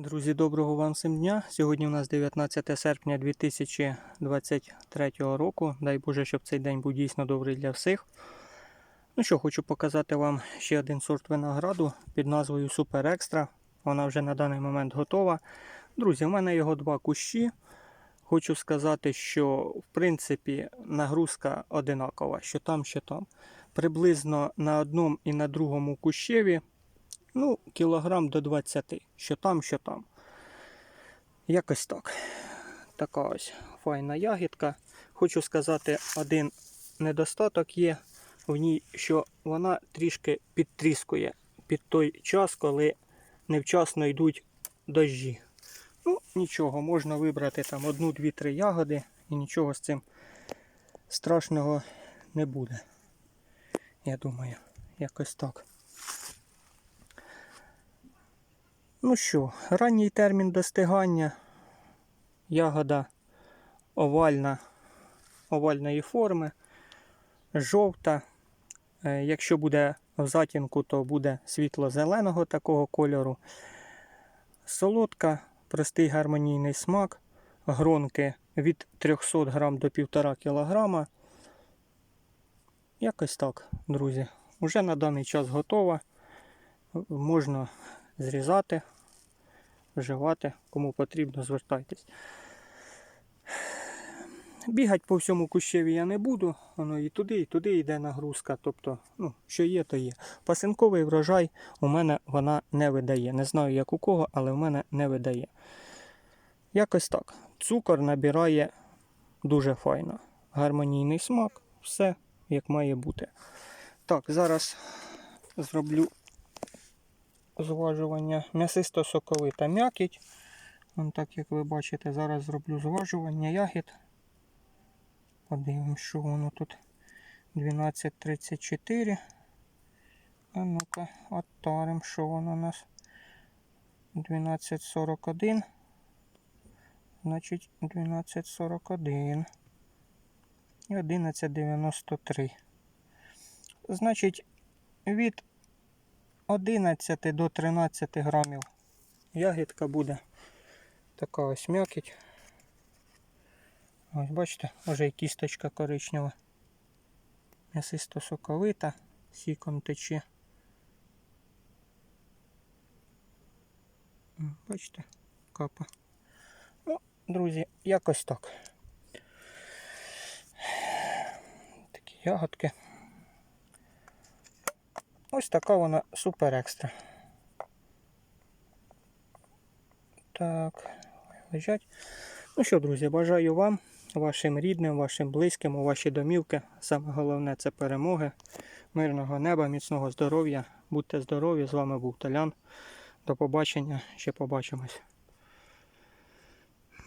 Друзі, доброго вам всім дня. Сьогодні у нас 19 серпня 2023 року. Дай Боже, щоб цей день був дійсно добрий для всіх. Ну що, хочу показати вам ще один сорт винограду під назвою Супер Екстра. Вона вже на даний момент готова. Друзі, у мене його два кущі. Хочу сказати, що в принципі нагрузка одинакова, що там, що там. Приблизно на одному і на другому кущеві Ну, кілограм до 20, що там, що там. Якось так. Така ось файна ягідка. Хочу сказати, один недостаток є в ній, що вона трішки підтріскує під той час, коли невчасно йдуть дощі. Ну, нічого, можна вибрати там одну, дві, три ягоди і нічого з цим страшного не буде. Я думаю, якось так. Ну що, ранній термін достигання. Ягода овальна, овальної форми, жовта. Е, Якщо буде в затінку, то буде світло-зеленого такого кольору. Солодка, простий гармонійний смак, гронки від 300 грам до 1,5 кг. Якось так, друзі. Уже на даний час готова. Можна зрізати, вживати, кому потрібно, звертайтесь. Бігати по всьому кущеві я не буду, воно і туди, і туди йде нагрузка. Тобто, ну, що є, то є. Пасинковий врожай у мене вона не видає. Не знаю, як у кого, але в мене не видає. Якось так. Цукор набирає дуже файно. Гармонійний смак, все як має бути. Так, зараз зроблю зважування м'ясисто-соковита м'якіть. Вон так, як ви бачите, зараз зроблю зважування ягід. Подивимось, що воно тут 12.34. А ну-ка, оттарим, що воно у нас 12.41. Значить 12.41 і 11.93. Значить, від 11 до 13 грамів ягідка буде така ось м'якіть. Ось бачите, вже і кісточка коричнева. М'ясисто соковита, сіком тече. Бачите, капа. Ну, друзі, якось так. Такі ягодки. Ось така вона супер екстра. Так, лежать. Ну що, друзі, бажаю вам, вашим рідним, вашим близьким, у ваші домівки. Саме головне це перемоги, мирного неба, міцного здоров'я. Будьте здорові! З вами був Толян. До побачення, ще побачимось.